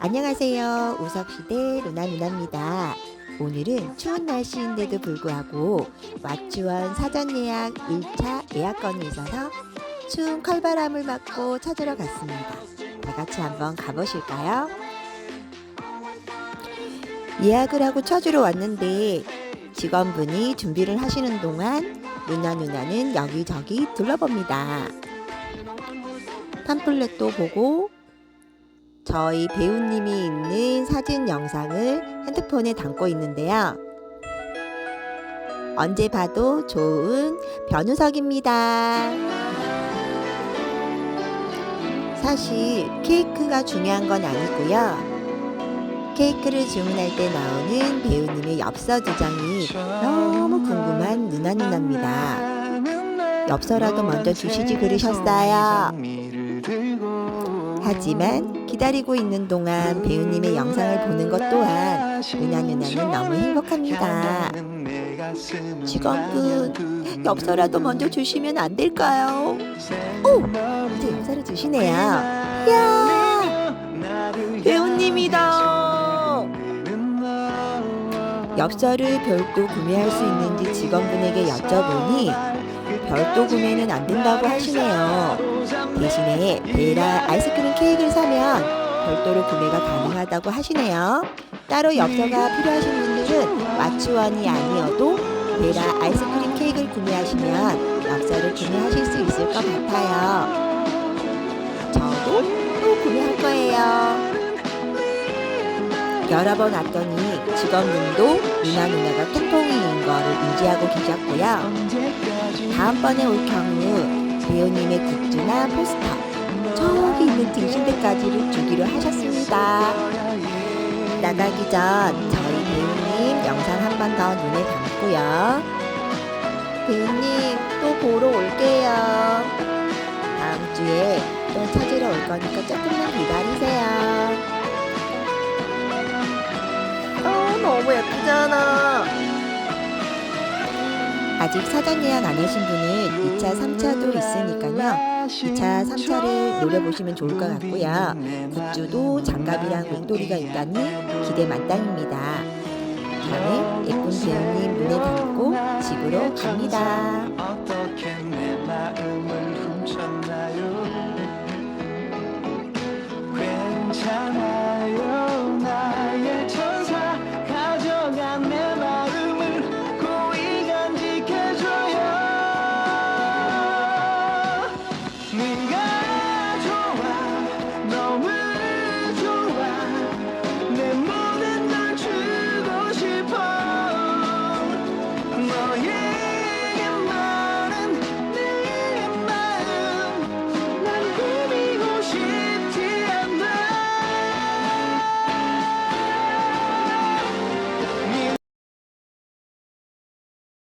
안녕하세요. 우석시대 루나 누나입니다. 오늘은 추운 날씨인데도 불구하고 왓츠원 사전 예약 1차 예약건이 있어서 추운 칼바람을 맞고 찾으러 갔습니다. 다 같이 한번 가보실까요? 예약을 하고 찾으러 왔는데 직원분이 준비를 하시는 동안 누나 누나는 여기저기 둘러봅니다. 팜플렛도 보고 저희 배우님이 있는 사진 영상을 핸드폰에 담고 있는데요. 언제 봐도 좋은 변우석입니다. 사실 케이크가 중요한 건 아니고요. 케이크를 주문할 때 나오는 배우님의 엽서 두 장이 너무 궁금한 누나 누나입니다. 엽서라도 먼저 주시지 그러셨어요. 하지만 기다리고 있는 동안 배우님의 영상을 보는 것 또한 누나 누나는 너무 행복합니다. 직원분, 엽서라도 먼저 주시면 안 될까요? 오! 이제 엽서를 주시네요. 이야! 배우님이다! 엽서를 별도 구매할 수 있는지 직원분에게 여쭤보니 별도 구매는 안 된다고 하시네요. 대신에 베라 아이스크림 케이크를 사면 별도로 구매가 가능하다고 하시네요. 따로 엽서가 필요하신 분들은 마추원이 아니어도 베라 아이스크림 케이크를 구매하시면 엽서를 구매하실 수 있을 것 같아요. 저도 또 구매할 거예요. 여러 번 왔더니 직원분도 누나 누나가 통통이인 거를 인지하고 계셨고요. 다음번에 올 경우 배우님의 굿즈나 포스터 저기 있는 등신대까지를 주기로 하셨습니다. 나가기 전 저희 배우님 영상 한 번 더 눈에 담고요. 배우님 또 보러 올게요. 다음 주에 또 찾으러 올 거니까 조금만 기다리세요. 어, 너무 예쁘잖 아직 사전 예약 안 하신 분은 2차, 3차도 있으니까요. 2차, 3차를 노려보시면 좋을 것 같고요. 굿즈도 장갑이랑 목도리가 있다니 기대 만땅입니다. 저는 예쁜 배우님 눈에 담고 집으로 갑니다.